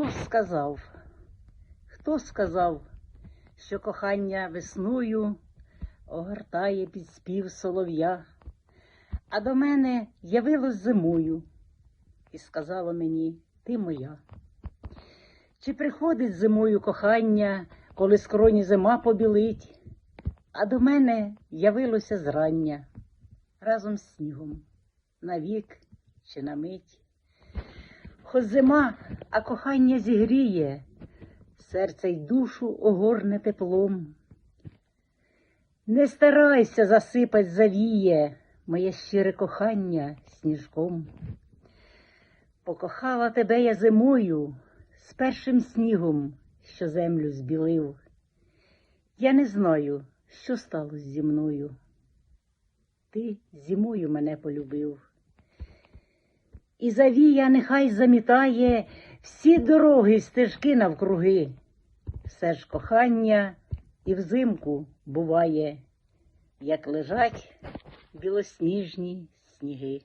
Хто сказав? Хто сказав, що кохання весною огортає під спів солов'я, а до мене явилось зимою і сказало мені, ти моя. Чи приходить зимою кохання, коли скроні зима побілить, а до мене явилося зрання разом з снігом, навік чи на мить. Хоч зима, а кохання зігріє, серце й душу огорне теплом. Не старайся засипать завіє моє щире кохання сніжком. Покохала тебе я зимою з першим снігом, що землю збілив. Я не знаю, що сталося зі мною. Ти зимою мене полюбив. І завія нехай замітає всі дороги й стежки навкруги. Все ж кохання і взимку буває, як лежать білосніжні сніги.